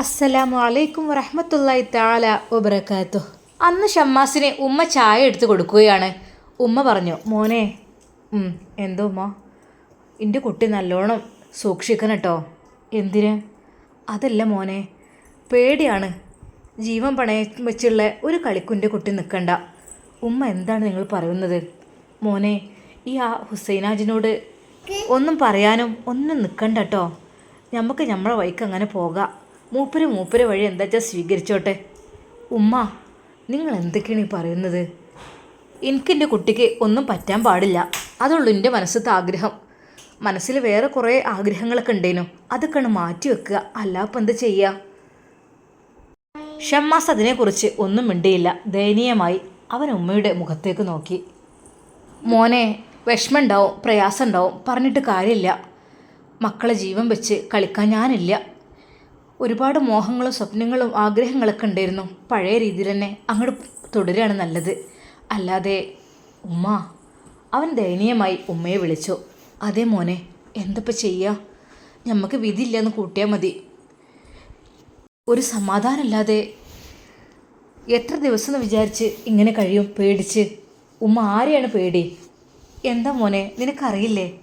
അസ്സലാമു അലൈക്കും വറഹമത്തല്ലായി താല വബർക്കാത്തു അന്ന് ഷമ്മാസിന് ഉമ്മ ചായ എടുത്തു കൊടുക്കുകയാണ്. ഉമ്മ പറഞ്ഞു മോനെ എന്തോ ഉമ്മ? എന്റെ കുട്ടി നല്ലോണം സൂക്ഷിക്കണം കേട്ടോ എന്തിന്? അതല്ല മോനെ പേടിയാണ്. ജീവൻ പണയം വെച്ചുള്ള ഒരു കളിക്കുന്റെ കുട്ടി നിൽക്കണ്ട ഉമ്മ എന്താണ് നിങ്ങൾ പറയുന്നത്? മോനെ ഈ ആ ഹുസൈനാജിനോട് ഒന്നും പറയാനും ഒന്നും നിൽക്കണ്ട കേട്ടോ നമുക്ക് നമ്മളെ വഴിക്ക് അങ്ങനെ പോകാം. മൂപ്പര് മൂപ്പര് വഴി എന്താ വെച്ചാൽ സ്വീകരിച്ചോട്ടെ? ഉമ്മ നിങ്ങൾ എന്തൊക്കെയാണ് ഈ പറയുന്നത്? എനിക്കെന്റെ കുട്ടിക്ക് ഒന്നും പറ്റാൻ പാടില്ല. അതുള്ളൂ എന്റെ മനസ്സത്തെ ആഗ്രഹം. മനസ്സിൽ വേറെ കുറേ ആഗ്രഹങ്ങളൊക്കെ ഉണ്ടേനു. അതൊക്കെയാണ് മാറ്റി വെക്കുക. അല്ലാപ്പം എന്ത് ചെയ്യുക ഷമ്മാസ് അതിനെക്കുറിച്ച് ഒന്നും മിണ്ടിയില്ല. ദയനീയമായി അവൻ ഉമ്മയുടെ മുഖത്തേക്ക് നോക്കി. മോനെ വിഷമമുണ്ടാവും പ്രയാസം ഉണ്ടാവും. പറഞ്ഞിട്ട് കാര്യമില്ല. മക്കളെ ജീവൻ വെച്ച് കളിക്കാൻ ഞാനില്ല. ഒരുപാട് മോഹങ്ങളും സ്വപ്നങ്ങളും ആഗ്രഹങ്ങളൊക്കെ ഉണ്ടായിരുന്നു. പഴയ രീതിയിൽ തന്നെ അങ്ങോട്ട് തുടരുകയാണ് നല്ലത്. അല്ലാതെ ഉമ്മ അവൻ ദയനീയമായി ഉമ്മയെ വിളിച്ചു. അതേ മോനെ എന്തപ്പോൾ ചെയ്യുക നമുക്ക് വിധിയില്ലെന്ന് കൂട്ടിയാൽ മതി. ഒരു സമാധാനമില്ലാതെ എത്ര ദിവസം എന്ന് വിചാരിച്ച് ഇങ്ങനെ കഴിയും പേടിച്ച്? ഉമ്മ ആരെയാണ് പേടി? എന്താ മോനെ നിനക്കറിയില്ലേ?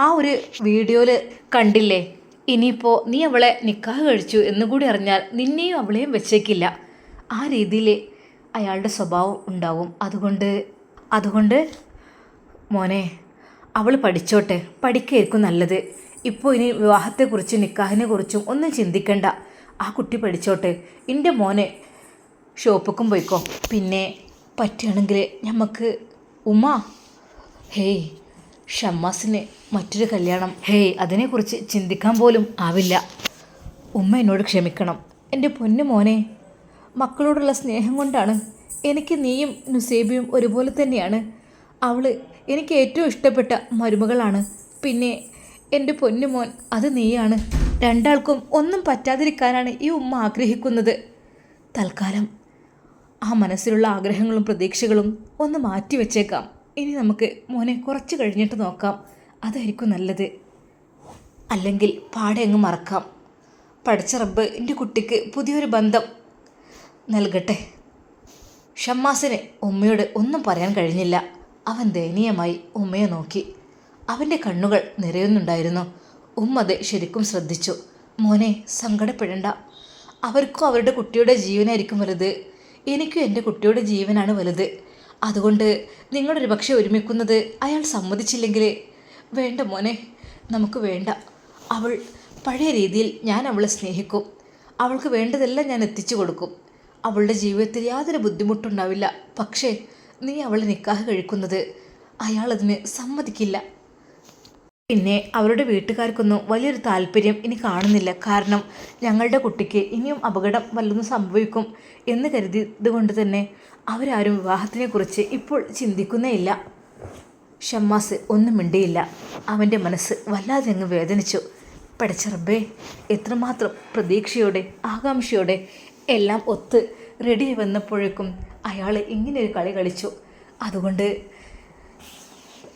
ആ ഒരു വീഡിയോയിൽ കണ്ടില്ലേ? ഇനിയിപ്പോൾ നീ അവളെ നിക്കാഹ് കഴിച്ചു എന്നുകൂടി അറിഞ്ഞാൽ നിന്നെയും അവളെയും വെച്ചേക്കില്ല. ആ രീതിയിൽ അയാളുടെ സ്വഭാവം ഉണ്ടാവും. അതുകൊണ്ട് അതുകൊണ്ട് മോനെ അവൾ പഠിച്ചോട്ടെ. പഠിക്കായിരിക്കും നല്ലത്. ഇപ്പോൾ ഇനി വിവാഹത്തെക്കുറിച്ചും നിക്കാഹിനെ കുറിച്ചും ഒന്നും ചിന്തിക്കണ്ട. ആ കുട്ടി പഠിച്ചോട്ടെ. എന്റെ മോനെ ഷോപ്പിക്കും പോയിക്കോ. പിന്നെ പറ്റുകയാണെങ്കിൽ നമുക്ക് ഉമ്മ. ഹേയ് ഷമ്മാസിന് മറ്റൊരു കല്യാണം. ഹേയ് അതിനെക്കുറിച്ച് ചിന്തിക്കാൻ പോലും ആവില്ല. ഉമ്മ എന്നോട് ക്ഷമിക്കണം. എന്റെ പൊന്നു മോനെ മക്കളോടുള്ള സ്നേഹം കൊണ്ടാണ് എനിക്ക് നീയും നുസേബിയും ഒരുപോലെ തന്നെയാണ്. അവൾ എനിക്ക് ഏറ്റവും ഇഷ്ടപ്പെട്ട മരുമകളാണ്. പിന്നെ എന്റെ പൊന്നു മോൻ അത് നീയാണ്. രണ്ടാൾക്കും ഒന്നും പറ്റാതിരിക്കാനാണ് ഈ ഉമ്മ ആഗ്രഹിക്കുന്നത്. തൽക്കാലം ആ മനസ്സിലുള്ള ആഗ്രഹങ്ങളും പ്രതീക്ഷകളും ഒന്ന് മാറ്റി വെച്ചേക്കാം ഇനി നമുക്ക് മോനെ കുറച്ച് കഴിഞ്ഞിട്ട് നോക്കാം. അതായിരിക്കും നല്ലത്. അല്ലെങ്കിൽ പാടെ അങ്ങ് മറക്കാം. പഠിച്ച റബ്ബ് എന്റെ കുട്ടിക്ക് പുതിയൊരു ബന്ധം നൽകട്ടെ. ഷമ്മാസിന് ഉമ്മയോട് ഒന്നും പറയാൻ കഴിഞ്ഞില്ല. അവൻ ദയനീയമായി ഉമ്മയെ നോക്കി. അവന്റെ കണ്ണുകൾ നിറയുന്നുണ്ടായിരുന്നു. ഉമ്മ അത് ശരിക്കും ശ്രദ്ധിച്ചു. മോനെ സങ്കടപ്പെടേണ്ട. അവർക്കും അവരുടെ കുട്ടിയുടെ ജീവനായിരിക്കും വലുത്. എനിക്കും എന്റെ കുട്ടിയുടെ ജീവനാണ് വലുത്. അതുകൊണ്ട് നിങ്ങളൊരു പക്ഷെ ഒരുമിക്കുന്നത് അയാൾ സമ്മതിച്ചില്ലെങ്കിൽ വേണ്ട മോനെ നമുക്ക് വേണ്ട. അവൾ പഴയ രീതിയിൽ ഞാൻ അവളെ സ്നേഹിക്കും. അവൾക്ക് വേണ്ടതെല്ലാം ഞാൻ എത്തിച്ചു കൊടുക്കും. അവളുടെ ജീവിതത്തിൽ യാതൊരു ബുദ്ധിമുട്ടുണ്ടാവില്ല. പക്ഷേ നീ അവളെ നിക്കാഹ് കഴിക്കുന്നത് അയാളതിന് സമ്മതിക്കില്ല. പിന്നെ അവരുടെ വീട്ടുകാർക്കൊന്നും വലിയൊരു താല്പര്യം ഇനി കാണുന്നില്ല. കാരണം ഞങ്ങളുടെ കുട്ടിക്ക് ഇനിയും അപകടം വല്ലതും സംഭവിക്കും എന്ന് കരുതിയത് കൊണ്ട് തന്നെ അവരാരും വിവാഹത്തിനെക്കുറിച്ച് ഇപ്പോൾ ചിന്തിക്കുന്നേ ഇല്ല. ഷമ്മാസ് ഒന്നും മിണ്ടിയില്ല. അവന്റെ മനസ്സ് വല്ലാതെ അങ്ങ് വേദനിച്ചു. പടച്ചറബേ എത്രമാത്രം പ്രതീക്ഷയോടെ ആകാംക്ഷയോടെ എല്ലാം ഒത്ത് റെഡി വന്നപ്പോഴേക്കും അയാൾ ഇങ്ങനെയൊരു കളി കളിച്ചു. അതുകൊണ്ട്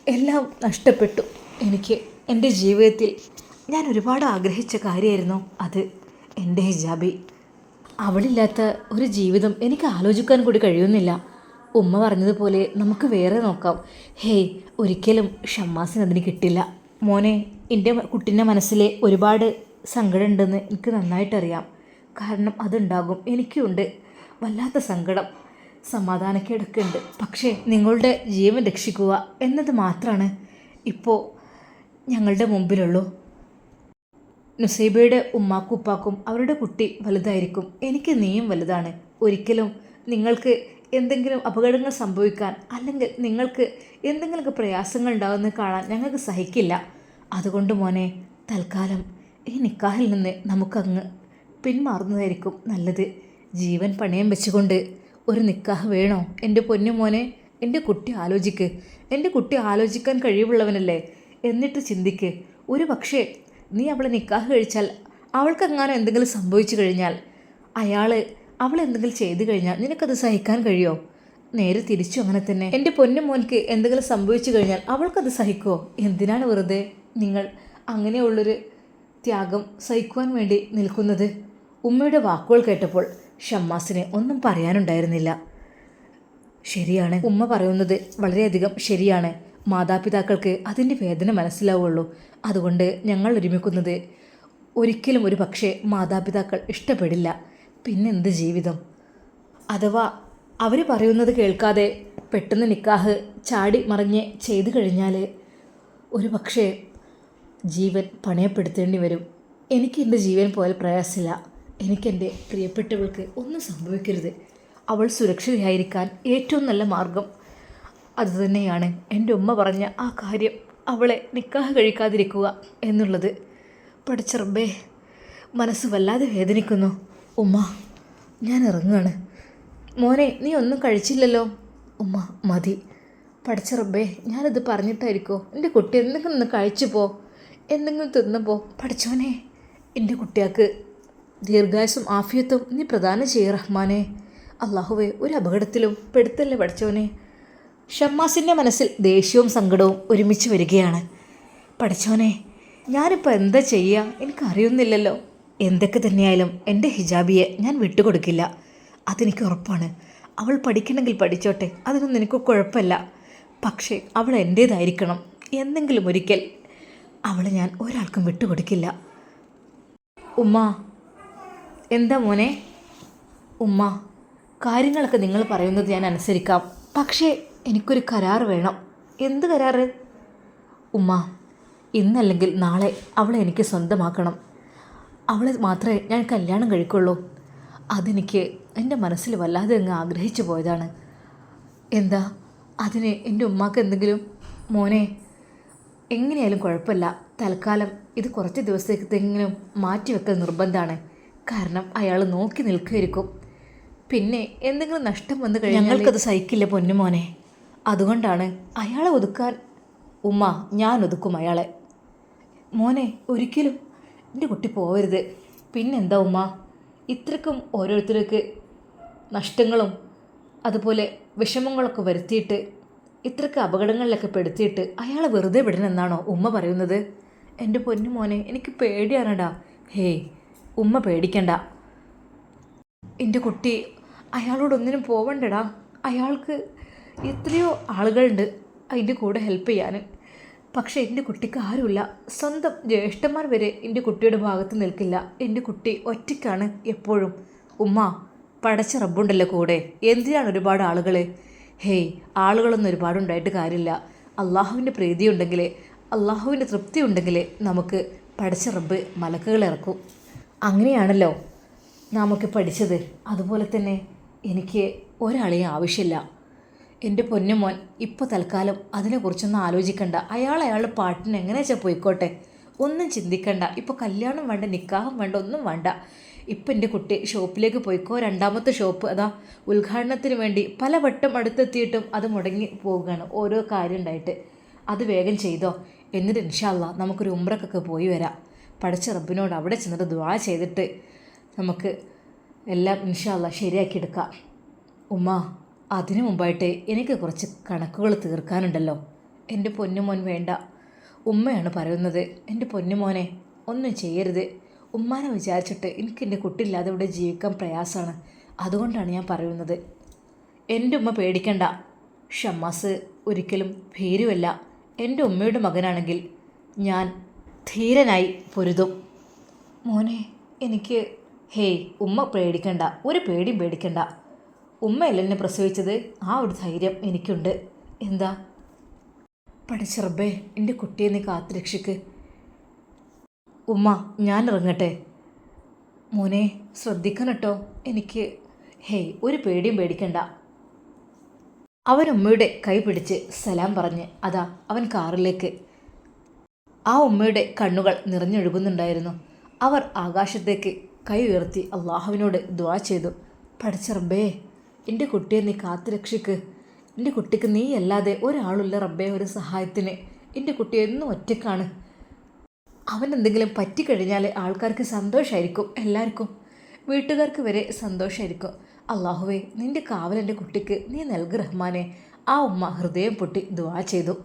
എല്ലാം നഷ്ടപ്പെട്ടു. എനിക്ക് എന്റെ ജീവിതത്തിൽ ഞാൻ ഒരുപാട് ആഗ്രഹിച്ച കാര്യമായിരുന്നു അത് എന്റെ ഹിജാബി. അവളില്ലാത്ത ഒരു ജീവിതം എനിക്ക് ആലോചിക്കാൻ കൂടി കഴിയുന്നില്ല. ഉമ്മ പറഞ്ഞതുപോലെ നമുക്ക് വേറെ നോക്കാം. ഹേയ് ഒരിക്കലും ഷമ്മാസിന് അതിന് കിട്ടില്ല. മോനെ എന്റെ കുട്ടീന്റെ മനസ്സിലെ ഒരുപാട് സങ്കടമുണ്ടെന്ന് എനിക്ക് നന്നായിട്ടറിയാം. കാരണം അതുണ്ടാകും. എനിക്കുണ്ട്. വല്ലാത്ത സങ്കടം. സമാധാനക്കേടൊക്കെ ഉണ്ട്. പക്ഷേ നിങ്ങളുടെ ജീവൻ രക്ഷിക്കുക എന്നത് മാത്രമാണ് ഇപ്പോൾ ഞങ്ങളുടെ മുമ്പിലുള്ളൂ. നുസൈബയുടെ ഉമ്മാക്കുപ്പാക്കും അവരുടെ കുട്ടി വലുതായിരിക്കും. എനിക്ക് നീയും വലുതാണ്. ഒരിക്കലും നിങ്ങൾക്ക് എന്തെങ്കിലും അപകടങ്ങൾ സംഭവിക്കാൻ അല്ലെങ്കിൽ നിങ്ങൾക്ക് എന്തെങ്കിലുമൊക്കെ പ്രയാസങ്ങൾ ഉണ്ടാകുന്നത് കാണാൻ ഞങ്ങൾക്ക് സഹിക്കില്ല. അതുകൊണ്ട് മോനെ തൽക്കാലം ഈ നിക്കാഹിൽ നിന്ന് നമുക്കങ്ങ് പിന്മാറുന്നതായിരിക്കും നല്ലത്. ജീവൻ പണയം വെച്ചുകൊണ്ട് ഒരു നിക്കാഹ് വേണോ? എന്റെ പൊന്നു മോനെ എന്റെ കുട്ടി ആലോചിക്ക്. എന്റെ കുട്ടി ആലോചിക്കാൻ കഴിവുള്ളവനല്ലേ? എന്നിട്ട് ചിന്തിക്ക്. ഒരു പക്ഷേ നീ അവളെ നിക്കാഹ് കഴിച്ചാൽ അവൾക്കെങ്ങാനും എന്തെങ്കിലും സംഭവിച്ചു കഴിഞ്ഞാൽ അയാൾ അവൾ എന്തെങ്കിലും ചെയ്തു കഴിഞ്ഞാൽ നിനക്കത് സഹിക്കാൻ കഴിയുമോ നേരെ തിരിച്ചു അങ്ങനെ തന്നെ. എന്റെ പൊന്നു മോൻക്ക് എന്തെങ്കിലും സംഭവിച്ചു കഴിഞ്ഞാൽ അവൾക്കത് സഹിക്കുമോ എന്തിനാണ് വെറുതെ നിങ്ങൾ അങ്ങനെയുള്ളൊരു ത്യാഗം സഹിക്കുവാൻ വേണ്ടി നിൽക്കുന്നത്? ഉമ്മയുടെ വാക്കുകൾ കേട്ടപ്പോൾ ഷമ്മാസിന് ഒന്നും പറയാനുണ്ടായിരുന്നില്ല. ശരിയാണ്. ഉമ്മ പറയുന്നത് വളരെയധികം ശരിയാണ്. മാതാപിതാക്കൾക്ക് അതിന്റെ വേദന മനസ്സിലാവുള്ളൂ. അതുകൊണ്ട് ഞങ്ങൾ ഒരുമിക്കുന്നത് ഒരിക്കലും ഒരു പക്ഷേ മാതാപിതാക്കൾ ഇഷ്ടപ്പെടില്ല. പിന്നെന്ത് ജീവിതം? അഥവാ അവർ പറയുന്നത് കേൾക്കാതെ പെട്ടെന്ന് നിക്കാഹ് ചാടി മറിഞ്ഞ് ചെയ്തു കഴിഞ്ഞാൽ ഒരു പക്ഷേ ജീവൻ പണയപ്പെടുത്തേണ്ടി വരും. എനിക്ക് എന്റെ ജീവൻ പോലെ പ്രയാസമില്ല. എനിക്കെന്റെ പ്രിയപ്പെട്ടവൾക്ക് ഒന്നും സംഭവിക്കരുത്. അവൾ സുരക്ഷിതയായിരിക്കാൻ ഏറ്റവും നല്ല മാർഗം അതുതന്നെയാണ് എന്റെ ഉമ്മ പറഞ്ഞ ആ കാര്യം അവളെ നിക്കാഹ് കഴിക്കാതിരിക്കുക എന്നുള്ളത്. പഠിച്ചറബേ മനസ്സ് വല്ലാതെ വേദനിക്കുന്നു. ഉമ്മ ഞാൻ ഇറങ്ങുകയാണ് മോനെ നീ ഒന്നും കഴിച്ചില്ലല്ലോ? ഉമ്മ മതി. പഠിച്ച ഞാനിത് പറഞ്ഞിട്ടായിരിക്കോ? എന്റെ കുട്ടി എന്തെങ്കിലും ഒന്ന് കഴിച്ചു പോ. എന്തെങ്കിലും തിന്നു പോ. പഠിച്ചോനെ എന്റെ കുട്ടിയാൾക്ക് ദീർഘായുസും ആഫിയത്തും നീ പ്രദാനം ചെയ്യ റഹ്മാനെ. അള്ളാഹുവെ ഒരു അപകടത്തിലും പെടുത്തല്ലേ പഠിച്ചോനെ ഷമ്മാസിന്റെ മനസ്സിൽ ദേഷ്യവും സങ്കടവും ഒരുമിച്ച് വരികയാണ്. പഠിച്ചോനെ ഞാനിപ്പോൾ എന്താ ചെയ്യുക എനിക്കറിയുന്നില്ലല്ലോ. എന്തൊക്കെ തന്നെയായാലും എന്റെ ഹിജാബിയെ ഞാൻ വിട്ടുകൊടുക്കില്ല. അതെനിക്ക് ഉറപ്പാണ്. അവൾ പഠിക്കണമെങ്കിൽ പഠിച്ചോട്ടെ. അതിനൊന്നും എനിക്ക് കുഴപ്പമില്ല. പക്ഷേ അവൾ എന്റേതായിരിക്കണം എന്തെങ്കിലും ഒരിക്കൽ അവളെ ഞാൻ ഒരാൾക്കും വിട്ടുകൊടുക്കില്ല. ഉമ്മ എന്താ മോനെ? ഉമ്മ കാര്യങ്ങളൊക്കെ നിങ്ങൾ പറയുന്നത് ഞാൻ അനുസരിക്കാം. പക്ഷേ എനിക്കൊരു കരാർ വേണം. എന്ത് കരാറ്? ഉമ്മ ഇന്നല്ലെങ്കിൽ നാളെ അവളെ എനിക്ക് സ്വന്തമാക്കണം. അവളെ മാത്രമേ ഞാൻ കല്യാണം കഴിക്കുള്ളൂ. അതെനിക്ക് എന്റെ മനസ്സിൽ വല്ലാതെ അങ്ങ് ആഗ്രഹിച്ചു പോയതാണ്. എന്താ? അതിന് എന്റെ ഉമ്മാക്ക് എന്തെങ്കിലും? മോനെ എങ്ങനെയായാലും കുഴപ്പമില്ല. തൽക്കാലം ഇത് കുറച്ച് ദിവസത്തേക്കെങ്കിലും മാറ്റിവെക്കൽ നിർബന്ധമാണ്. കാരണം അയാൾ നോക്കി നിൽക്കുമായിരിക്കും പിന്നെ എന്തെങ്കിലും നഷ്ടം വന്നു കഴിഞ്ഞാൽ ഞങ്ങൾക്കത് സഹിക്കില്ല പൊന്നുമോനെ. അതുകൊണ്ടാണ് അയാളെ ഒതുക്കാൻ ഉമ്മ ഞാൻ ഒതുക്കും അയാളെ. മോനെ ഒരിക്കലും എന്റെ കുട്ടി പോവരുത്. പിന്നെന്താ ഉമ്മ? ഇത്രക്കും ഓരോരുത്തർക്ക് നഷ്ടങ്ങളും അതുപോലെ വിഷമങ്ങളൊക്കെ വരുത്തിയിട്ട് ഇത്രക്ക് അപകടങ്ങളിലൊക്കെ പെടുത്തിയിട്ട് അയാളെ വെറുതെ വിടണമെന്നാണോ ഉമ്മ പറയുന്നത്? എന്റെ പൊന്നു മോനെ എനിക്ക് പേടിയാണടാ. ഹേയ് ഉമ്മ പേടിക്കണ്ട. എന്റെ കുട്ടി അയാളോടൊന്നിനും പോവണ്ടടാ. അയാൾക്ക് എത്രയോ ആളുകളുണ്ട് അതിന്റെ കൂടെ ഹെൽപ്പ് ചെയ്യാൻ. പക്ഷേ എന്റെ കുട്ടിക്ക് ആരുമില്ല. സ്വന്തം ജ്യേഷ്ഠന്മാർ വരെ എന്റെ കുട്ടിയുടെ ഭാഗത്ത് നിൽക്കില്ല. എന്റെ കുട്ടി ഒറ്റയ്ക്കാണ് എപ്പോഴും. ഉമ്മ പടച്ച റബ്ബുണ്ടല്ലോ കൂടെ. എന്തിനാണ് ഒരുപാട് ആളുകൾ ഹേയ് ആളുകളൊന്നും ഒരുപാട് ഉണ്ടായിട്ട് കാര്യമില്ല. അള്ളാഹുവിന്റെ പ്രീതി ഉണ്ടെങ്കിൽ അള്ളാഹുവിന്റെ തൃപ്തി ഉണ്ടെങ്കിൽ നമുക്ക് പടച്ച റബ്ബ് മലക്കുകൾ ഇറക്കും. അങ്ങനെയാണല്ലോ നാമൊക്കെ പഠിച്ചത്. അതുപോലെ തന്നെ എനിക്ക് ഒരാളെയും ആവശ്യമില്ല. എന്റെ പൊന്നുമോൻ ഇപ്പോൾ തൽക്കാലം അതിനെക്കുറിച്ചൊന്നും ആലോചിക്കണ്ട. അയാൾ അയാളുടെ പാട്ടിന് എങ്ങനെ വെച്ചാൽ പോയിക്കോട്ടെ? ഒന്നും ചിന്തിക്കണ്ട. ഇപ്പോൾ കല്യാണം വേണ്ട നിക്കാഹം വേണ്ട ഒന്നും വേണ്ട. ഇപ്പം എന്റെ കുട്ടി ഷോപ്പിലേക്ക് പോയിക്കോ? രണ്ടാമത്തെ ഷോപ്പ് അതാ ഉദ്ഘാടനത്തിന് വേണ്ടി പല വട്ടം അടുത്തെത്തിയിട്ടും അത് മുടങ്ങി പോവുകയാണ് ഓരോ കാര്യം ഉണ്ടായിട്ട് അത് വേഗം ചെയ്തോ. എന്നിട്ട് ഇൻഷാല്ല നമുക്കൊരു ഉമ്രക്കൊക്കെ പോയി വരാം. പഠിച്ച റബ്ബിനോട് അവിടെ ചെന്നിട്ട് ദ്വാ ചെയ്തിട്ട് നമുക്ക് എല്ലാം ഇൻഷാല്ല ശരിയാക്കിയെടുക്കാം ഉമ്മ അതിനു മുമ്പായിട്ട് എനിക്ക് കുറച്ച് കണക്കുകൾ തീർക്കാനുണ്ടല്ലോ. എന്റെ പൊന്നുമോൻ വേണ്ട. ഉമ്മയാണ് പറയുന്നത് എന്റെ പൊന്നുമോനെ ഒന്നും ചെയ്യരുത്. ഉമ്മാനെ വിചാരിച്ചിട്ട് എനിക്ക് എന്റെ കുട്ടിയില്ലാതെ ഇവിടെ ജീവിക്കാൻ പ്രയാസമാണ്. അതുകൊണ്ടാണ് ഞാൻ പറയുന്നത്. എന്റെ ഉമ്മ പേടിക്കണ്ട. ഷമ്മാസ് ഒരിക്കലും ഭീരുവല്ല. എന്റെ ഉമ്മയുടെ മകനാണെങ്കിൽ ഞാൻ ധീരനായി പൊരുതും. മോനെ എനിക്ക് ഹേയ് ഉമ്മ പേടിക്കണ്ട. ഒരു പേടിയും പേടിക്കണ്ട. ഉമ്മയല്ല എന്നെ പ്രസവിച്ചത്. ആ ഒരു ധൈര്യം എനിക്കുണ്ട്. എന്താ? പഠിച്ചറബേ എന്റെ കുട്ടിയെ നീ കാത്തുരക്ഷിക്ക് ഉമ്മ ഞാൻ ഇറങ്ങട്ടെ. മോനെ ശ്രദ്ധിക്കണം കേട്ടോ. എനിക്ക് ഹേയ് ഒരു പേടിയും പേടിക്കണ്ട. അവൻ ഉമ്മയുടെ കൈ പിടിച്ച് സലാം പറഞ്ഞ് അതാ അവൻ കാറിലേക്ക്. ആ ഉമ്മയുടെ കണ്ണുകൾ നിറഞ്ഞൊഴുകുന്നുണ്ടായിരുന്നു. അവർ ആകാശത്തേക്ക് കൈ ഉയർത്തി അള്ളാഹുവിനോട് ദ്വാ ചെയ്തു. പഠിച്ച റബ്ബേ എന്റെ കുട്ടിയെ നീ കാത്തുരക്ഷിക്ക്. എന്റെ കുട്ടിക്ക് നീ അല്ലാതെ ഒരാളില്ല റബ്ബേ ഒരു സഹായത്തിന്. എന്റെ കുട്ടി എന്നും ഒറ്റക്കാണ്. അവൻ എന്തെങ്കിലും പറ്റിക്കഴിഞ്ഞാൽ ആൾക്കാർക്ക് സന്തോഷമായിരിക്കും എല്ലാവർക്കും. വീട്ടുകാർക്ക് വരെ സന്തോഷമായിരിക്കും അള്ളാഹുവേ നിന്റെ കാവൽ എന്റെ കുട്ടിക്ക് നീ നൽകു റഹ്മാനെ. ആ ഉമ്മ ഹൃദയം പൊട്ടി ദുവാ ചെയ്തു.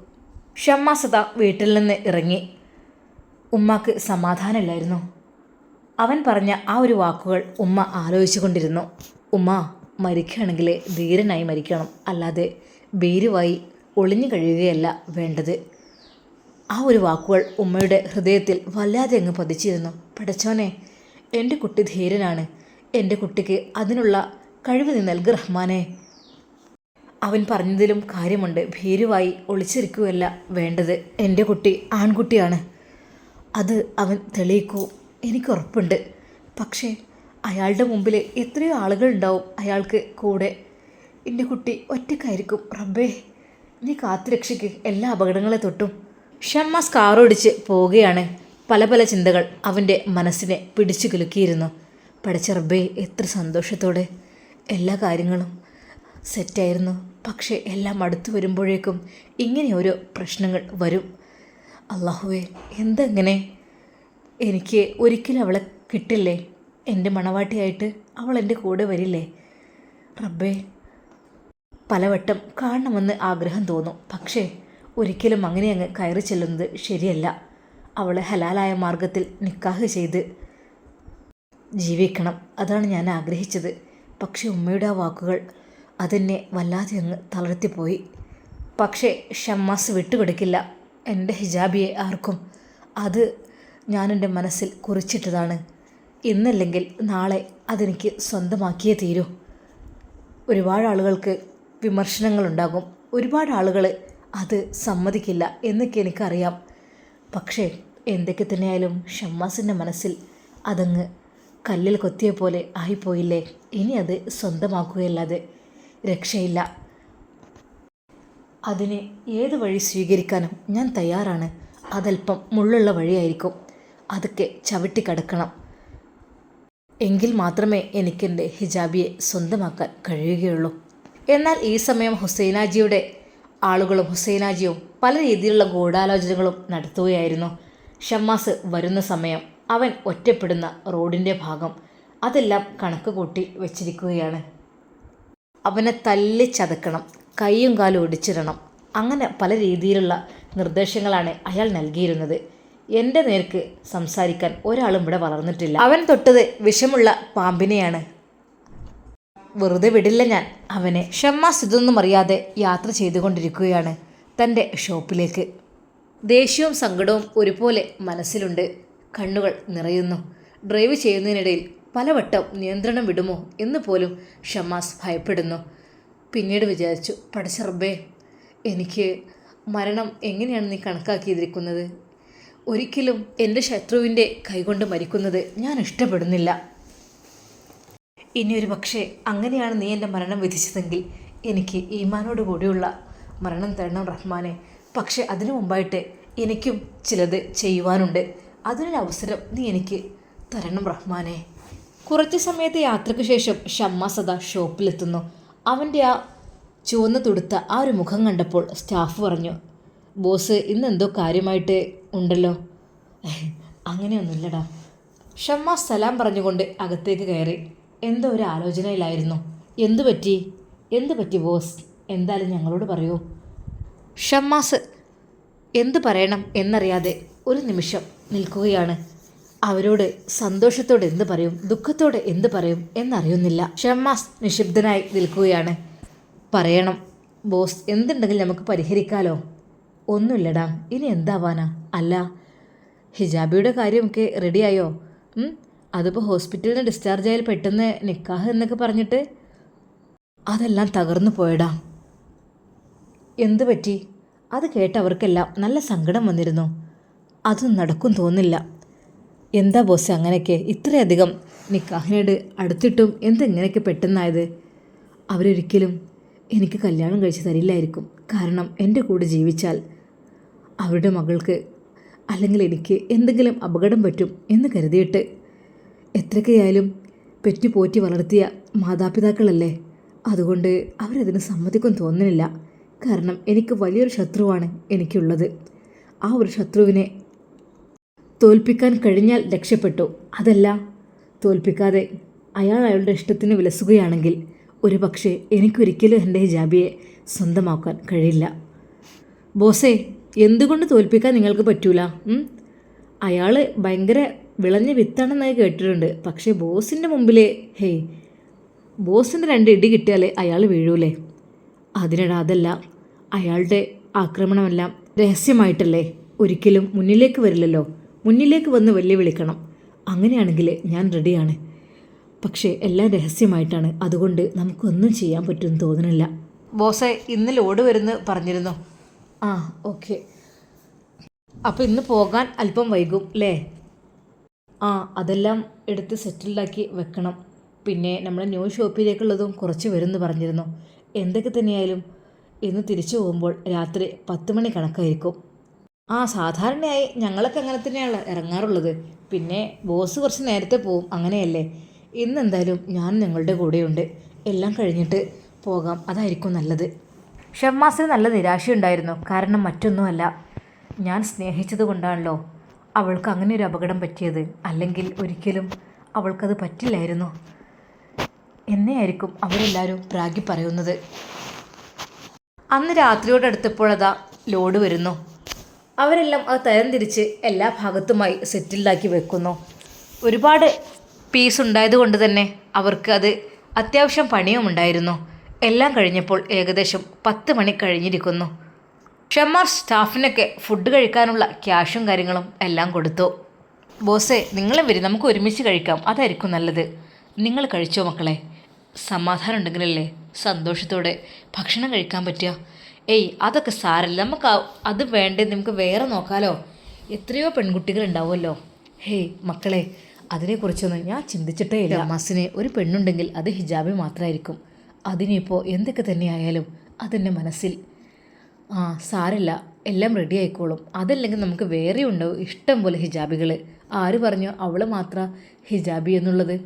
ഷമ്മാസത വീട്ടിൽ നിന്ന് ഇറങ്ങി. ഉമ്മാക്ക് സമാധാനമില്ലായിരുന്നു. അവൻ പറഞ്ഞ ആ ഒരു വാക്കുകൾ ഉമ്മ ആലോചിച്ചു കൊണ്ടിരുന്നു ഉമ്മ മരിക്കുകയാണെങ്കിൽ ധീരനായി മരിക്കണം. അല്ലാതെ ഭീരുവായി ഒളിഞ്ഞു കഴിയുകയല്ല വേണ്ടത്. ആ ഒരു വാക്കുകൾ ഉമ്മയുടെ ഹൃദയത്തിൽ വല്ലാതെ അങ്ങ് പതിച്ചിരുന്നു. പഠിച്ചോനെ എന്റെ കുട്ടി ധീരനാണ്. എന്റെ കുട്ടിക്ക് അതിനുള്ള കഴിവ് നീ നൽകു റഹ്മാനെ. അവൻ പറഞ്ഞതിലും കാര്യമുണ്ട്. ഭീരുവായി ഒളിച്ചിരിക്കുകയല്ല വേണ്ടത്. എന്റെ കുട്ടി ആൺകുട്ടിയാണ്. അത് അവൻ തെളിയിക്കൂ. എനിക്ക് ഉറപ്പുണ്ട്. പക്ഷേ അയാളുടെ മുമ്പിൽ എത്രയോ ആളുകൾ ഉണ്ടാവും അയാൾക്ക് കൂടെ. എന്റെ കുട്ടി ഒറ്റക്കായിരിക്കും റബ്ബേ. നീ കാത്തുരക്ഷയ്ക്ക് എല്ലാ അപകടങ്ങളെ തൊട്ടും. ഷമ്മാസ് കാറോടിച്ച് പോവുകയാണ്. പല പല ചിന്തകൾ അവന്റെ മനസ്സിനെ പിടിച്ചു കുലുക്കിയിരുന്നു. പഠിച്ച റബ്ബേ എത്ര സന്തോഷത്തോടെ. എല്ലാ കാര്യങ്ങളും സെറ്റായിരുന്നു. പക്ഷേ എല്ലാം അടുത്തു വരുമ്പോഴേക്കും ഇങ്ങനെ ഓരോ പ്രശ്നങ്ങൾ വരും. അള്ളാഹുവേ എന്തെങ്ങനെ? എനിക്ക് ഒരിക്കലും അവളെ കിട്ടില്ലേ? എന്റെ മണവാട്ടിയായിട്ട് അവൾ എന്റെ കൂടെ വരില്ലേ? റബ്ബേ. പലവട്ടം കാണണമെന്ന് ആഗ്രഹം തോന്നും. പക്ഷേ ഒരിക്കലും അങ്ങനെ അങ്ങ് കയറി ചെല്ലുന്നത് ശരിയല്ല. അവൾ ഹലാലായ മാർഗത്തിൽ നിക്കാഹ് ചെയ്ത് ജീവിക്കണം. അതാണ് ഞാൻ ആഗ്രഹിച്ചത്. പക്ഷേ ഉമ്മയുടെ ആ വാക്കുകൾ അതെന്നെ വല്ലാതെ അങ്ങ് തളർത്തിപ്പോയി. പക്ഷേ ഷമ്മാസ് വിട്ടുകൊടുക്കില്ല. എന്റെ ഹിജാബിയെ ആർക്കും. അത് ഞാനെന്റെ മനസ്സിൽ കുറിച്ചിട്ടതാണ്. ഇന്നല്ലെങ്കിൽ നാളെ അതെനിക്ക് സ്വന്തമാക്കിയേ തീരൂ. ഒരുപാട് ആളുകൾക്ക് വിമർശനങ്ങളുണ്ടാകും. ഒരുപാട് ആളുകൾ അത് സമ്മതിക്കില്ല എന്നൊക്കെ എനിക്കറിയാം. പക്ഷേ എന്തൊക്കെ തന്നെയായാലും ഷമ്മാസിന്റെ മനസ്സിൽ അതങ്ങ് കല്ലിൽ കൊത്തിയ പോലെ ആയിപ്പോയില്ലേ? ഇനി അത് സ്വന്തമാക്കുകയല്ലാതെ രക്ഷയില്ല. അതിനെ ഏത് വഴി സ്വീകരിക്കാനും ഞാൻ തയ്യാറാണ്. അതല്പം മുള്ളുള്ള വഴിയായിരിക്കും. അതൊക്കെ ചവിട്ടി കടക്കണം. എങ്കിൽ മാത്രമേ എനിക്കെന്റെ ഹിജാബിയെ സ്വന്തമാക്കാൻ കഴിയുകയുള്ളൂ. എന്നാൽ ഈ സമയം ഹുസൈനാജിയുടെ ആളുകളും ഹുസൈനാജിയും പല രീതിയിലുള്ള ഗൂഢാലോചനകളും നടത്തുകയായിരുന്നു. ഷമ്മാസ് വരുന്ന സമയം അവൻ ഒറ്റപ്പെടുന്ന റോഡിന്റെ ഭാഗം അതെല്ലാം കണക്ക് കൂട്ടി വെച്ചിരിക്കുകയാണ്. അവനെ തല്ലി ചതക്കണം കൈയും കാലും ഒടിച്ചിടണം അങ്ങനെ പല രീതിയിലുള്ള നിർദ്ദേശങ്ങളാണ് അയാൾ നൽകിയിരുന്നത്. എന്റെ നേർക്ക് സംസാരിക്കാൻ ഒരാളും ഇവിടെ വളർന്നിട്ടില്ല. അവൻ തൊട്ടത് വിഷമുള്ള പാമ്പിനെയാണ്. വെറുതെ വിടില്ല ഞാൻ. അവനെ ഷമ്മാസ് ഇതൊന്നും അറിയാതെ യാത്ര ചെയ്തുകൊണ്ടിരിക്കുകയാണ് തന്റെ ഷോപ്പിലേക്ക്. ദേഷ്യവും സങ്കടവും ഒരുപോലെ മനസ്സിലുണ്ട്. കണ്ണുകൾ നിറയുന്നു. ഡ്രൈവ് ചെയ്യുന്നതിനിടയിൽ പലവട്ടം നിയന്ത്രണം വിടുമോ എന്ന് പോലും ഷമ്മാസ് ഭയപ്പെടുന്നു. പിന്നീട് വിചാരിച്ചു പഠിച്ചറബേ എനിക്ക് മരണം എങ്ങനെയാണ് നീ കണക്കാക്കിയിരിക്കുന്നത്? ഒരിക്കലും എന്റെ ശത്രുവിന്റെ കൈകൊണ്ട് മരിക്കുന്നത് ഞാൻ ഇഷ്ടപ്പെടുന്നില്ല. ഇനിയൊരു പക്ഷേ അങ്ങനെയാണ് നീ എന്റെ മരണം വിധിച്ചതെങ്കിൽ എനിക്ക് ഈമാനോട് കൂടിയുള്ള മരണം തരണം റഹ്മാനെ. പക്ഷേ അതിനു മുമ്പായിട്ട് എനിക്കും ചിലത് ചെയ്യുവാനുണ്ട്. അതിനൊരവസരം നീ എനിക്ക് തരണം റഹ്മാനെ. കുറച്ച് സമയത്തെ യാത്രയ്ക്ക് ശേഷം ഷമ്മ സദാ ഷോപ്പിലെത്തുന്നു. അവന്റെ ആ ചുവന്ന് തുടുത്ത ആ ഒരു മുഖം കണ്ടപ്പോൾ സ്റ്റാഫ് പറഞ്ഞു ബോസ് ഇന്നെന്തോ കാര്യമായിട്ട് ഉണ്ടല്ലോ. "ഏയ്, അങ്ങനെയൊന്നുമില്ലടാ. ഷമ്മ സലാം പറഞ്ഞുകൊണ്ട് അകത്തേക്ക് കയറി. എന്തോ ഒരു ആലോചനയിലായിരുന്നു. എന്തു പറ്റി? എന്ത് പറ്റി ബോസ്? എന്തായാലും ഞങ്ങളോട് പറയൂ. ഷമ്മാസ് എന്ത് പറയണം എന്നറിയാതെ ഒരു നിമിഷം നിൽക്കുകയാണ്. അവരോട് സന്തോഷത്തോടെ എന്ത് പറയും ദുഃഖത്തോടെ എന്ത് പറയും എന്നറിയുന്നില്ല. ഷമ്മാസ് നിശബ്ദനായി നിൽക്കുകയാണ്. പറയണം ബോസ് എന്തുണ്ടെങ്കിലും നമുക്ക് പരിഹരിക്കാലോ? ഒന്നുമില്ലടാ. ഇനി എന്താവാനാ അല്ല ഹിജാബിയുടെ കാര്യമൊക്കെ റെഡിയായോ? അതിപ്പോൾ ഹോസ്പിറ്റലിൽ നിന്ന് ഡിസ്ചാർജ് ആയാൽ പെട്ടെന്ന് നിക്കാഹ് എന്നൊക്കെ പറഞ്ഞിട്ട് അതെല്ലാം തകർന്നു പോയടാ. എന്തു പറ്റി? അത് കേട്ടവർക്കെല്ലാം നല്ല സങ്കടം വന്നിരുന്നു. അതൊന്നും നടക്കും തോന്നില്ല. എന്താ ബോസ് അങ്ങനെയൊക്കെ? ഇത്രയധികം നിക്കാഹിനോട് അടുത്തിട്ടും എന്തെങ്ങനെയൊക്കെ പെട്ടെന്നായത്? അവരൊരിക്കലും എനിക്ക് കല്യാണം കഴിച്ച് തരില്ലായിരിക്കും. കാരണം എന്റെ കൂടെ ജീവിച്ചാൽ അവരുടെ മകൾക്ക് അല്ലെങ്കിൽ എനിക്ക് എന്തെങ്കിലും അപകടം പറ്റും എന്ന് കരുതിയിട്ട് എത്രയൊക്കെയായാലും പെറ്റി പോറ്റി വളർത്തിയ മാതാപിതാക്കളല്ലേ? അതുകൊണ്ട് അവരതിന് സമ്മതിക്കും തോന്നുന്നില്ല. കാരണം എനിക്ക് വലിയൊരു ശത്രുവാണ് എനിക്കുള്ളത്. ആ ഒരു ശത്രുവിനെ തോൽപ്പിക്കാൻ കഴിഞ്ഞാൽ രക്ഷപ്പെട്ടു. അതല്ല തോൽപ്പിക്കാതെ അയാൾ അയാളുടെ ഇഷ്ടത്തിന് വിലസുകയാണെങ്കിൽ ഒരു പക്ഷേ എനിക്കൊരിക്കലും എന്റെ ഹിജാബിയെ സ്വന്തമാക്കാൻ കഴിയില്ല. ബോസേ എന്തുകൊണ്ട് തോൽപ്പിക്കാൻ നിങ്ങൾക്ക് പറ്റൂല? അയാൾ ഭയങ്കര വിളഞ്ഞ വിത്താണെന്നായി കേട്ടിട്ടുണ്ട്. പക്ഷേ ബോസിന്റെ മുമ്പിൽ ഹേയ് ബോസിന്റെ രണ്ട് ഇടി കിട്ടിയാൽ അയാൾ വീഴൂലേ? അതിനിട അതല്ല. അയാളുടെ ആക്രമണമെല്ലാം രഹസ്യമായിട്ടല്ലേ? ഒരിക്കലും മുന്നിലേക്ക് വരില്ലല്ലോ. മുന്നിലേക്ക് വന്ന് വെല്ലുവിളിക്കണം. അങ്ങനെയാണെങ്കിൽ ഞാൻ റെഡിയാണ്. പക്ഷേ എല്ലാം രഹസ്യമായിട്ടാണ്. അതുകൊണ്ട് നമുക്കൊന്നും ചെയ്യാൻ പറ്റുമെന്ന് തോന്നുന്നില്ല ബോസെ ഇന്ന് ലോഡ് വരുന്നു പറഞ്ഞിരുന്നു. ആ ഓക്കെ. അപ്പോൾ ഇന്ന് പോകാൻ അല്പം വൈകും അല്ലേ ആ അതെല്ലാം എടുത്ത് സെറ്റിൽഡാക്കി വെക്കണം. പിന്നെ നമ്മുടെ ന്യൂ ഷോപ്പിലേക്കുള്ളതും കുറച്ച് വരുമെന്ന് പറഞ്ഞിരുന്നു. എന്തൊക്കെ തന്നെയായാലും ഇന്ന് തിരിച്ചു പോകുമ്പോൾ രാത്രി പത്ത് മണി കണക്കായിരിക്കും. ആ സാധാരണയായി ഞങ്ങളൊക്കെ അങ്ങനെ തന്നെയാണ് ഇറങ്ങാറുള്ളത്. പിന്നെ ബോസ് കുറച്ച് നേരത്തെ പോവും അങ്ങനെയല്ലേ? ഇന്ന് എന്തായാലും ഞാൻ നിങ്ങളുടെ കൂടെയുണ്ട്. എല്ലാം കഴിഞ്ഞിട്ട് പോകാം. അതായിരിക്കും നല്ലത്. ഷമ്മാസിന് നല്ല നിരാശയുണ്ടായിരുന്നു. കാരണം മറ്റൊന്നുമല്ല. ഞാൻ സ്നേഹിച്ചത് കൊണ്ടാണല്ലോ അവൾക്ക് അങ്ങനെ ഒരു അപകടം പറ്റിയത്. അല്ലെങ്കിൽ ഒരിക്കലും അവൾക്കത് പറ്റില്ലായിരുന്നു. എന്നെയായിരിക്കും അവരെല്ലാവരും പ്രാഗി പറയുന്നത്. അന്ന് രാത്രിയോടടുത്തപ്പോഴതാ ലോഡ് വരുന്നു. അവരെല്ലാം അത് തരംതിരിച്ച് എല്ലാ ഭാഗത്തുമായി സെറ്റിൽഡാക്കി വെക്കുന്നു. ഒരുപാട് പീസ് ഉണ്ടായത് കൊണ്ട് തന്നെ അവർക്ക് അത് അത്യാവശ്യം പണിയും ഉണ്ടായിരുന്നു. എല്ലാം കഴിഞ്ഞപ്പോൾ ഏകദേശം പത്ത് മണി കഴിഞ്ഞിരിക്കുന്നു. ഷമ്മാർ സ്റ്റാഫിനൊക്കെ ഫുഡ് കഴിക്കാനുള്ള ക്യാഷും കാര്യങ്ങളും എല്ലാം കൊടുത്തു. ബോസേ നിങ്ങളും വരും. നമുക്ക് ഒരുമിച്ച് കഴിക്കാം. അതായിരിക്കും നല്ലത്. നിങ്ങൾ കഴിച്ചോ മക്കളെ? സമാധാനം ഉണ്ടെങ്കിലല്ലേ സന്തോഷത്തോടെ ഭക്ഷണം കഴിക്കാൻ പറ്റുക. ഏയ് അതൊക്കെ സാരല്ല. നമുക്ക് അത് വേണ്ടേ? നമുക്ക് വേറെ നോക്കാലോ. എത്രയോ പെൺകുട്ടികൾ ഉണ്ടാവുമല്ലോ ഹേയ് മക്കളെ അതിനെക്കുറിച്ചൊന്നും ഞാൻ ചിന്തിച്ചിട്ടേ ഇല്ല. മസിന് ഒരു പെണ്ണുണ്ടെങ്കിൽ അത് ഹിജാബി മാത്രമായിരിക്കും. അതിനിപ്പോൾ എന്തൊക്കെ തന്നെയായാലും അതെന്റെ മനസ്സിൽ. ആ സാരല്ല. എല്ലാം റെഡി ആയിക്കോളും. അതല്ലെങ്കിൽ നമുക്ക് വേറെ ഉണ്ടാവും ഇഷ്ടം പോലെ ഹിജാബികൾ ആര് പറഞ്ഞു അവൾ മാത്രം ഹിജാബി എന്നുള്ളത്?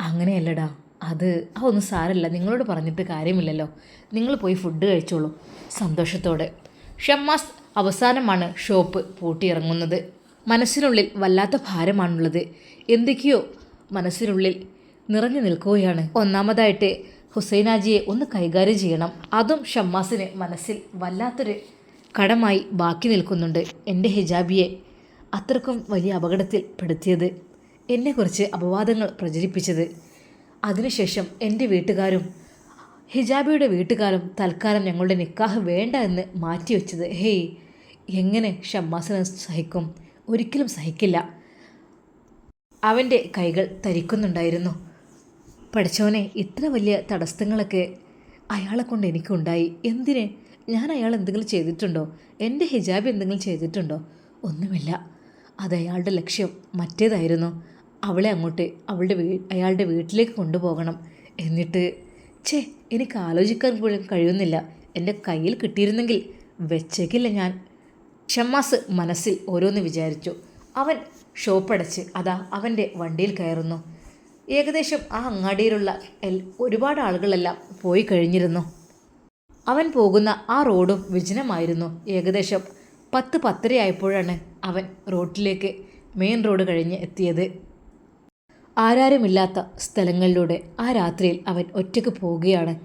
അങ്ങനെയല്ലടാ. അത് അതൊന്നും സാരല്ല. നിങ്ങളോട് പറഞ്ഞിട്ട് കാര്യമില്ലല്ലോ. നിങ്ങൾ പോയി ഫുഡ് കഴിച്ചോളൂ. സന്തോഷത്തോടെ. ഷമ്മാസ് അവസാനമാണ് ഷോപ്പ് പൂട്ടിയിറങ്ങുന്നത്. മനസ്സിനുള്ളിൽ വല്ലാത്ത ഭാരമാണുള്ളത്. എന്തൊക്കെയോ മനസ്സിനുള്ളിൽ നിറഞ്ഞു നിൽക്കുകയാണ്. ഒന്നാമതായിട്ട് ഹുസൈനാജിയെ ഒന്ന് കൈകാര്യം ചെയ്യണം. അതും ഷമ്മാസിന് മനസ്സിൽ വല്ലാത്തൊരു കടമായി ബാക്കി നിൽക്കുന്നുണ്ട്. എന്റെ ഹിജാബിയെ അത്രക്കും വലിയ അപകടത്തിൽ പെടുത്തിയത്. എന്നെക്കുറിച്ച് അപവാദങ്ങൾ പ്രചരിപ്പിച്ചത്. അതിനുശേഷം എന്റെ വീട്ടുകാരും ഹിജാബിയുടെ വീട്ടുകാരും തൽക്കാലം ഞങ്ങളുടെ നിക്കാഹ് വേണ്ട എന്ന് മാറ്റിവെച്ചത്. ഹേയ് എങ്ങനെ ഷമ്മാസിനെ സഹിക്കും? ഒരിക്കലും സഹിക്കില്ല. അവന്റെ കൈകൾ തരിക്കുന്നുണ്ടായിരുന്നു. പഠിച്ചവനെ ഇത്ര വലിയ തടസ്സങ്ങളൊക്കെ അയാളെ കൊണ്ട് എനിക്കുണ്ടായി. എന്തിന്? ഞാൻ അയാൾ എന്തെങ്കിലും ചെയ്തിട്ടുണ്ടോ? എന്റെ ഹിജാബ് എന്തെങ്കിലും ചെയ്തിട്ടുണ്ടോ? ഒന്നുമില്ല. അത് അയാളുടെ ലക്ഷ്യം മറ്റേതായിരുന്നു. അവളെ അങ്ങോട്ട് അവളുടെ വീ അയാളുടെ വീട്ടിലേക്ക് കൊണ്ടുപോകണം. എന്നിട്ട് ഛേ എനിക്ക് ആലോചിക്കാൻ പോലും കഴിയുന്നില്ല. എന്റെ കയ്യിൽ കിട്ടിയിരുന്നെങ്കിൽ വെച്ചേക്കില്ല ഞാൻ. ഷമ്മാസ് മനസ്സിൽ ഓരോന്ന് വിചാരിച്ചു. അവൻ ഷോപ്പടച്ച് അതാ അവന്റെ വണ്ടിയിൽ കയറുന്നു. ഏകദേശം ആ അങ്ങാടിയിലുള്ള എൽ ഒരുപാട് ആളുകളെല്ലാം പോയി കഴിഞ്ഞിരുന്നു. അവൻ പോകുന്ന ആ റോഡും വിജനമായിരുന്നു. ഏകദേശം പത്ത് പത്തരയായപ്പോഴാണ് അവൻ റോഡിലേക്ക് മെയിൻ റോഡ് കഴിഞ്ഞ് എത്തിയത്. ആരാരുമില്ലാത്ത സ്ഥലങ്ങളിലൂടെ ആ രാത്രിയിൽ അവൻ ഒറ്റയ്ക്ക് പോവുകയാണ്.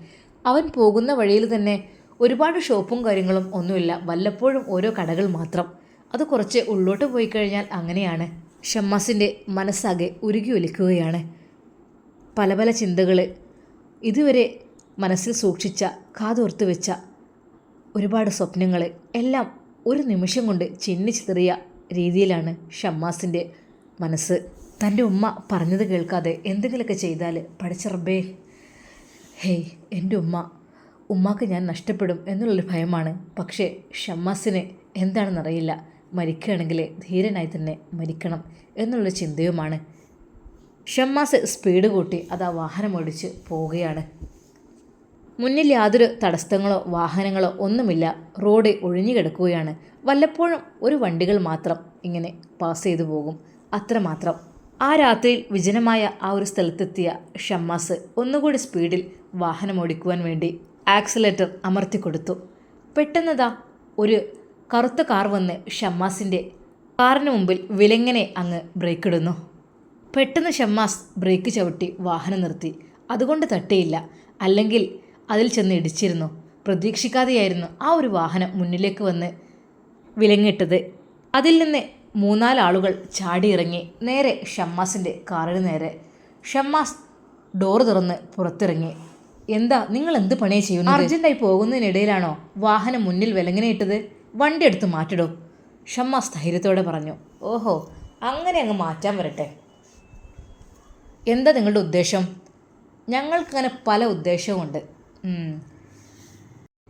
അവൻ പോകുന്ന വഴിയിൽ തന്നെ ഒരുപാട് ഷോപ്പും കാര്യങ്ങളും ഒന്നുമില്ല. വല്ലപ്പോഴും ഓരോ കടകൾ മാത്രം. അത് കുറച്ച് ഉള്ളോട്ട് പോയി കഴിഞ്ഞാൽ അങ്ങനെയാണ്. ഷമ്മാസിന്റെ മനസ്സാകെ ഉരുകി ഒലിക്കുകയാണ്. പല പല ചിന്തകൾ ഇതുവരെ മനസ്സിൽ സൂക്ഷിച്ച കാതോർത്ത് വെച്ച ഒരുപാട് സ്വപ്നങ്ങൾ എല്ലാം ഒരു നിമിഷം കൊണ്ട് ചിന്നിച്ചിതറിയ രീതിയിലാണ് ഷമ്മാസിന്റെ മനസ്സ്. തന്റെ ഉമ്മ പറഞ്ഞത് കേൾക്കാതെ എന്തെങ്കിലുമൊക്കെ ചെയ്താൽ പഠിച്ചറബേ. ഹേയ് എന്റെ ഉമ്മ. ഉമ്മാക്ക് ഞാൻ നഷ്ടപ്പെടും എന്നുള്ളൊരു ഭയമാണ്. പക്ഷേ ഷമ്മാസിന് എന്താണെന്നറിയില്ല. മരിക്കുകയാണെങ്കിൽ ധീരനായി തന്നെ മരിക്കണം എന്നുള്ള ചിന്തയുമാണ്. ഷമ്മാസ് സ്പീഡ് കൂട്ടി അത് ആ വാഹനം ഓടിച്ച് പോവുകയാണ്. മുന്നിൽ യാതൊരു തടസ്സങ്ങളോ വാഹനങ്ങളോ ഒന്നുമില്ല. റോഡ് ഒഴിഞ്ഞു കിടക്കുകയാണ്. വല്ലപ്പോഴും ഒരു വണ്ടികൾ മാത്രം ഇങ്ങനെ പാസ് ചെയ്തു പോകും. അത്രമാത്രം. ആ രാത്രിയിൽ വിജനമായ ആ ഒരു സ്ഥലത്തെത്തിയ ഷമ്മാസ് ഒന്നുകൂടി സ്പീഡിൽ വാഹനം ഓടിക്കുവാൻ വേണ്ടി ആക്സിലേറ്റർ അമർത്തിക്കൊടുത്തു പെട്ടെന്നതാ ഒരു കറുത്ത കാർ വന്ന് ഷമ്മാസിന്റെ കാറിന് മുമ്പിൽ വിലങ്ങനെ അങ്ങ് ബ്രേക്ക് ഇടുന്നു. പെട്ടെന്ന് ഷമ്മാസ് ബ്രേക്ക് ചവിട്ടി വാഹനം നിർത്തി. അതുകൊണ്ട് തട്ടിയില്ല. അല്ലെങ്കിൽ അതിൽ ചെന്ന് ഇടിച്ചിരുന്നു. പ്രതീക്ഷിക്കാതെയായിരുന്നു ആ ഒരു വാഹനം മുന്നിലേക്ക് വന്ന് വിലങ്ങിട്ടത് അതിൽ നിന്ന് മൂന്നാലാളുകൾ ചാടിയിറങ്ങി നേരെ ഷമ്മാസിന്റെ കാറിന് നേരെ. ഷമ്മാസ് ഡോർ തുറന്ന് പുറത്തിറങ്ങി. എന്താ നിങ്ങൾ എന്ത് പണിയെ ചെയ്യുന്നു അർജന്റായി പോകുന്നതിനിടയിലാണോ വാഹനം മുന്നിൽ വിലങ്ങനെ ഇട്ടത് വണ്ടി എടുത്ത് മാറ്റിടോ ഷമ്മ സ്ഥൈര്യത്തോടെ പറഞ്ഞു. ഓഹോ അങ്ങനെ അങ്ങ് മാറ്റാൻ വരട്ടെ. എന്താ നിങ്ങളുടെ ഉദ്ദേശം? ഞങ്ങൾക്കങ്ങനെ പല ഉദ്ദേശവുമുണ്ട്.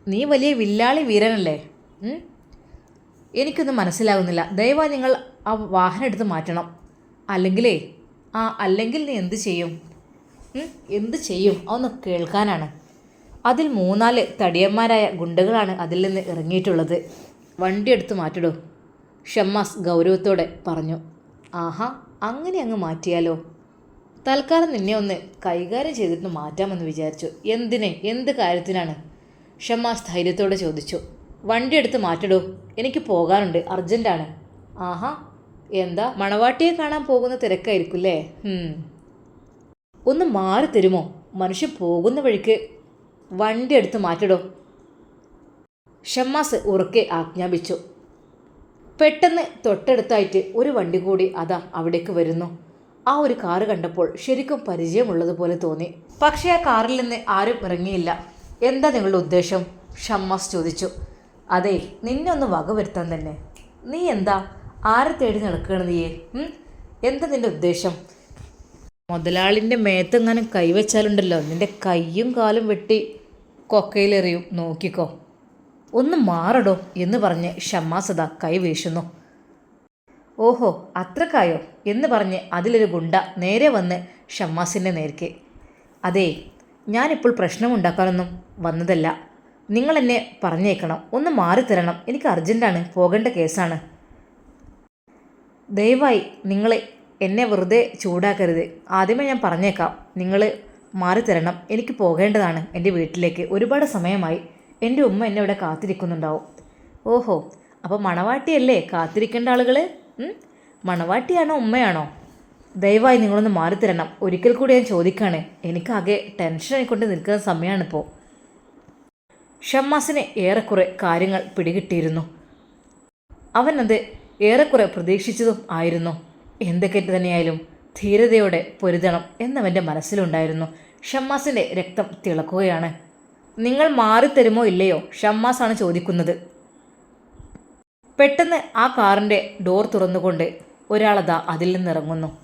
നീ വലിയ വില്ലാളി വീരനല്ലേ? എനിക്കൊന്നും മനസ്സിലാകുന്നില്ല ദയവായി നിങ്ങൾ ആ വാഹനം എടുത്ത് മാറ്റണം. അല്ലെങ്കിലേ ആ അല്ലെങ്കിൽ നീ എന്ത് ചെയ്യും? എന്ത് ചെയ്യും? അതൊന്ന് കേൾക്കാനാണ്. അതിൽ മൂന്നാൽ തടിയന്മാരായ ഗുണ്ടകളാണ് അതിൽ നിന്ന് ഇറങ്ങിയിട്ടുള്ളത്. വണ്ടി എടുത്ത് മാറ്റിടൂ ഷമ്മാസ് ഗൗരവത്തോടെ പറഞ്ഞു. ആഹാ അങ്ങനെ അങ്ങ് മാറ്റിയാലോ? തൽക്കാലം നിന്നെ ഒന്ന് കൈകാര്യം ചെയ്തിട്ട് മാറ്റാമെന്ന് വിചാരിച്ചു. എന്തിന്? എന്ത് കാര്യത്തിനാണ്? ഷമ്മാസ് ധൈര്യത്തോടെ ചോദിച്ചു. വണ്ടി എടുത്ത് മാറ്റിടൂ എനിക്ക് പോകാനുണ്ട് അർജന്റാണ് ആഹാ എന്താ മണവാട്ടിയെ കാണാൻ പോകുന്ന തിരക്കായിരിക്കുമല്ലേ ഹും. ഒന്ന് മാറി തരുമോ? മനുഷ്യൻ പോകുന്ന വഴിക്ക് വണ്ടി എടുത്ത് മാറ്റിടോ. ഷമ്മാസ് ഉറക്കെ ആജ്ഞാപിച്ചു. പെട്ടെന്ന് തൊട്ടടുത്തായിട്ട് ഒരു വണ്ടി കൂടി അതാ അവിടേക്ക് വരുന്നു. ആ ഒരു കാറ് കണ്ടപ്പോൾ ശരിക്കും പരിചയമുള്ളതുപോലെ തോന്നി. പക്ഷേ ആ കാറിൽ നിന്ന് ആരും ഇറങ്ങിയില്ല. എന്താ നിങ്ങളുടെ ഉദ്ദേശം? ഷമ്മാസ് ചോദിച്ചു. അതെ നിന്നെ ഒന്ന് വകവരുത്താൻ തന്നെ. നീ എന്താ? ആരെ തേടി നടക്കുകയാണ് നീയെ? എന്താ നിന്റെ ഉദ്ദേശം? മുതലാളിന്റെ മേത്തെങ്ങാനും കൈവച്ചാലുണ്ടല്ലോ നിന്റെ കൈയും കാലും വെട്ടി കൊക്കയിലെറിയും നോക്കിക്കോ. ഒന്ന് മാറടോ എന്ന് പറഞ്ഞ് ഷമ്മാസദ കൈ വീശുന്നു. ഓഹോ അത്രക്കായോ എന്ന് പറഞ്ഞ് അതിലൊരു ഗുണ്ട നേരെ വന്ന് ഷമ്മാസിന്റെ നേർക്ക്. അതെ ഞാനിപ്പോൾ പ്രശ്നമുണ്ടാക്കാനൊന്നും വന്നതല്ല. നിങ്ങളെന്നെ പറഞ്ഞേക്കണം. ഒന്ന് മാറിത്തരണം. എനിക്ക് അർജന്റാണ് പോകേണ്ട കേസാണ്. ദയവായി നിങ്ങൾ എന്നെ വെറുതെ ചൂടാക്കരുത്. ആദ്യമേ ഞാൻ പറഞ്ഞേക്കാം നിങ്ങൾ മാറി തരണം എനിക്ക് പോകേണ്ടതാണ് എന്റെ വീട്ടിലേക്ക്. ഒരുപാട് സമയമായി എന്റെ ഉമ്മ എന്നെ ഇവിടെ കാത്തിരിക്കുന്നുണ്ടാവും. ഓഹോ അപ്പോൾ മണവാട്ടിയല്ലേ? കാത്തിരിക്കേണ്ട ആളുകൾ മണവാട്ടിയാണോ ഉമ്മയാണോ? ദയവായി നിങ്ങളൊന്ന് മാറിത്തരണം. ഒരിക്കൽ കൂടി ഞാൻ ചോദിക്കുകയാണ് എനിക്കാകെ ടെൻഷൻ കൊണ്ട് നിൽക്കുന്ന സമയമാണിപ്പോൾ ഷമ്മാസിന് ഏറെക്കുറെ കാര്യങ്ങൾ പിടികിട്ടിയിരുന്നു. അവനത് ഏറെക്കുറെ പ്രതീക്ഷിച്ചതും ആയിരുന്നു. എന്തൊക്കെ തന്നെയായാലും ധീരതയോടെ പൊരുതണം എന്നവന്റെ മനസ്സിലുണ്ടായിരുന്നു. ഷമ്മാസിന്റെ രക്തം തിളക്കുകയാണ്. നിങ്ങൾ മാറിത്തരുമോ ഇല്ലയോ? ഷമ്മാസാണ് ചോദിക്കുന്നത്. പെട്ടെന്ന് ആ കാറിന്റെ ഡോർ തുറന്നുകൊണ്ട് ഒരാളതാ അതിൽ നിന്നിറങ്ങുന്നു.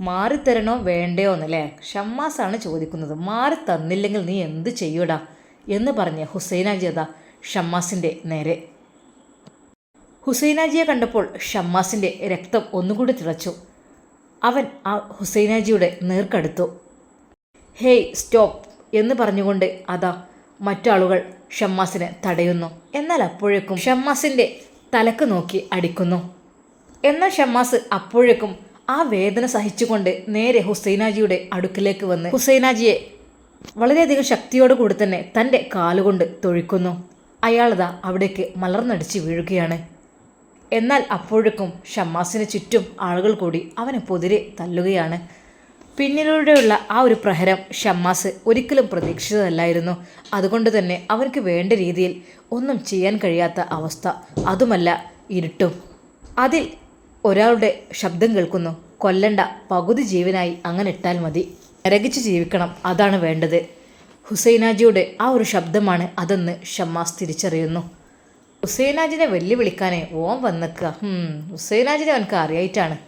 മാറിത്തരണോ വേണ്ടയോ എന്നല്ലേ? ഷമ്മാസാണ് ചോദിക്കുന്നത്. മാറി തന്നില്ലെങ്കിൽ നീ എന്ത് ചെയ്യൂടാ? എന്ന് പറഞ്ഞ് ഹുസൈനാജിയത ഷമ്മാസിന്റെ നേരെ ഹുസൈനാജിയെ കണ്ടപ്പോൾ ഷമ്മാസിന്റെ രക്തം ഒന്നുകൂടി തിളച്ചു. അവൻ ആ ഹുസൈനാജിയുടെ നേർക്കടുത്തു. ഹേയ് സ്റ്റോപ്പ് എന്ന് പറഞ്ഞുകൊണ്ട് അതാ മറ്റാളുകൾ ഷമ്മാസിനെ തടയുന്നു. എന്നാൽ അപ്പോഴേക്കും ഷമ്മാസിന്റെ തലക്ക് നോക്കി അടിക്കുന്നു. എന്നാൽ ഷമ്മാസ് അപ്പോഴേക്കും ആ വേദന സഹിച്ചുകൊണ്ട് നേരെ ഹുസൈനാജിയുടെ അടുക്കിലേക്ക് വന്ന് ഹുസൈനാജിയെ വളരെയധികം ശക്തിയോട് കൂടി തന്നെ തന്റെ കാലുകൊണ്ട് തൊഴിക്കുന്നു. അയാളതാ അവിടേക്ക് മലർന്നടിച്ച് വീഴുകയാണ്. എന്നാൽ അപ്പോഴേക്കും ഷമ്മാസിന് ചുറ്റും ആളുകൾ കൂടി അവനെ പൊതിരെ തല്ലുകയാണ്. പിന്നിലൂടെയുള്ള ആ ഒരു പ്രഹരം ഷമ്മാസ് ഒരിക്കലും പ്രതീക്ഷിച്ചതല്ലായിരുന്നു. അതുകൊണ്ട് തന്നെ അവർക്ക് വേണ്ട രീതിയിൽ ഒന്നും ചെയ്യാൻ കഴിയാത്ത അവസ്ഥ. അതുമല്ല ഇരുട്ടും. അതിൽ ഒരാളുടെ ശബ്ദം കേൾക്കുന്നു. കൊല്ലണ്ട പകുതി ജീവനായി അങ്ങനെ ഇട്ടാൽ മതി. നരകിച്ച് ജീവിക്കണം അതാണ് വേണ്ടത്. ഹുസൈനാജിയുടെ ആ ഒരു ശബ്ദമാണ് അതെന്ന് ഷമ്മാസ് തിരിച്ചറിയുന്നു. ഹുസൈനാജിനെ വെല്ലുവിളിക്കാനേ ഓൻ വന്നേക്കുക. ഹുസൈനാജിനെ അവനക്ക് അറിയായിട്ടാണ്.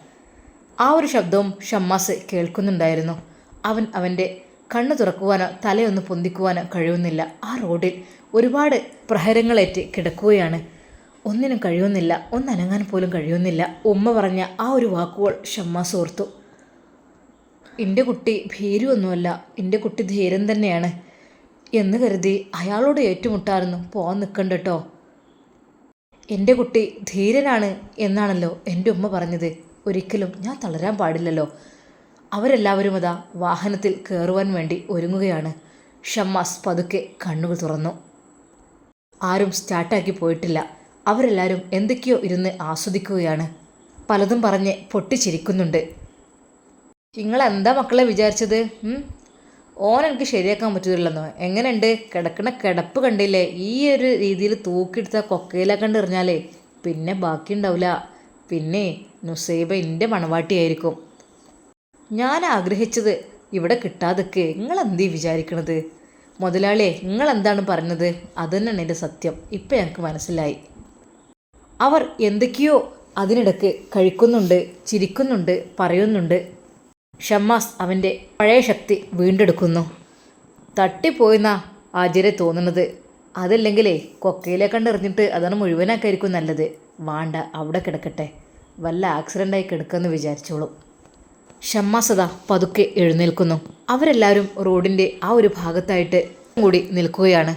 ആ ഒരു ശബ്ദവും ഷമ്മാസ് കേൾക്കുന്നുണ്ടായിരുന്നു. അവൻ അവന്റെ കണ്ണു തുറക്കുവാനോ തലയൊന്ന് പൊന്തിക്കുവാനോ കഴിയുന്നില്ല. ആ റോഡിൽ ഒരുപാട് പ്രഹരങ്ങളേറ്റ് കിടക്കുകയാണ്. ഒന്നിനും കഴിയുന്നില്ല ഒന്നനങ്ങാൻ പോലും കഴിയുന്നില്ല. ഉമ്മ പറഞ്ഞ ആ ഒരു വാക്കുകൾ ഷമ്മാസ് ഓർത്തു. എന്റെ കുട്ടി ഭീരുവൊന്നുമല്ല എന്റെ കുട്ടി ധീരം തന്നെയാണ് എന്ന് കരുതി അയാളോട് ഏറ്റുമുട്ടായിരുന്നു പോകാൻ നിൽക്കണ്ട കേട്ടോ എന്റെ കുട്ടി ധീരനാണ് എന്നാണല്ലോ എന്റെ ഉമ്മ പറഞ്ഞത്. ഒരിക്കലും ഞാൻ തളരാൻ പാടില്ലല്ലോ. അവരെല്ലാവരും അതാ വാഹനത്തിൽ കയറുവാൻ വേണ്ടി ഒരുങ്ങുകയാണ്. ഷമ്മാസ് പതുക്കെ കണ്ണുകൾ തുറന്നു. ആരും സ്റ്റാർട്ടാക്കി പോയിട്ടില്ല. അവരെല്ലാവരും എന്തൊക്കെയോ ഇരുന്ന് ആസ്വദിക്കുകയാണ്. പലതും പറഞ്ഞ് പൊട്ടിച്ചിരിക്കുന്നുണ്ട്. നിങ്ങളെന്താ മക്കളെ വിചാരിച്ചത്? ഓൻ എനിക്ക് ശരിയാക്കാൻ പറ്റില്ലെന്നോ എങ്ങനെയുണ്ട്? കിടക്കുന്ന കിടപ്പ് കണ്ടില്ലേ? ഈ ഒരു രീതിയിൽ തൂക്കിയെടുത്ത കൊക്കയിലെ കണ്ട് എറിഞ്ഞാലേ പിന്നെ ബാക്കിയുണ്ടാവില്ല പിന്നെ നുസൈബ എന്റെ മണവാട്ടിയായിരിക്കും. ഞാൻ ആഗ്രഹിച്ചത് ഇവിടെ കിട്ടാതൊക്കെ നിങ്ങൾ എന്തീ വിചാരിക്കണത്? മുതലാളിയെ നിങ്ങൾ എന്താണ് പറഞ്ഞത്? അത് തന്നെയാണ് എന്റെ സത്യം. ഇപ്പം ഞങ്ങൾക്ക് മനസ്സിലായി. അവർ എന്തൊക്കെയോ അതിനിടയ്ക്ക് കഴിക്കുന്നുണ്ട് ചിരിക്കുന്നുണ്ട് പറയുന്നുണ്ട്. ഷമ്മാസ് അവന്റെ പഴയ ശക്തി വീണ്ടെടുക്കുന്നു. തട്ടിപ്പോയെന്നാ ആചാര്യ തോന്നുന്നത്. അതല്ലെങ്കിലേ കൊക്കയിലെ കണ്ടെറിഞ്ഞിട്ട് അതാണ് മുഴുവനാക്കായിരിക്കും നല്ലത്. വാണ്ട അവിടെ കിടക്കട്ടെ. വല്ല ആക്സിഡന്റായി കിടക്കുമെന്ന് വിചാരിച്ചോളും. ഷമ്മാസത പതുക്കെ എഴുന്നേൽക്കുന്നു. അവരെല്ലാവരും റോഡിന്റെ ആ ഒരു ഭാഗത്തായിട്ട് കൂടി നിൽക്കുകയാണ്.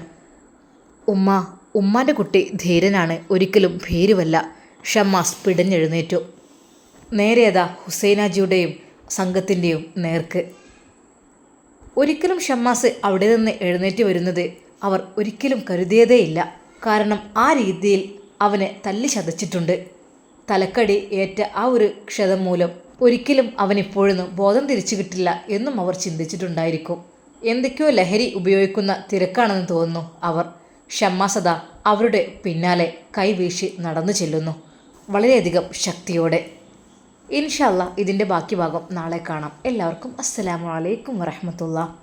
ഉമ്മ ഉമ്മാന്റെ കുട്ടി ധീരനാണ്. ഒരിക്കലും ഭേരുവല്ല. ഷമ്മാസ് പിടഞ്ഞെഴുന്നേറ്റു. നേരെയതാ ഹുസൈനാജിയുടെയും സംഘത്തിന്റെയും നേർക്ക്. ഒരിക്കലും ഷമ്മാസ് അവിടെ നിന്ന് എഴുന്നേറ്റ് വരുന്നത് അവർ ഒരിക്കലും കരുതിയതേയില്ല. കാരണം ആ രീതിയിൽ അവനെ തല്ലി ചതച്ചിട്ടുണ്ട്. തലക്കടി ഏറ്റ ആ ഒരു ക്ഷതം മൂലം ഒരിക്കലും അവൻ ഇപ്പോഴൊന്നും ബോധം തിരിച്ചു കിട്ടില്ല എന്നും അവർ ചിന്തിച്ചിട്ടുണ്ടായിരിക്കും. എന്തൊക്കെയോ ലഹരി ഉപയോഗിക്കുന്ന തിരക്കാണെന്ന് തോന്നുന്നു അവർ. ഷമ്മാസദ അവരുടെ പിന്നാലെ കൈവീശി നടന്നു ചെല്ലുന്നു. വളരെയധികം ശക്തിയോടെ. ഇൻഷല്ല ഇതിന്റെ ബാക്കി ഭാഗം നാളെ കാണാം. എല്ലാവർക്കും അസ്സലാമു അലൈക്കും വറഹമത്തുള്ള.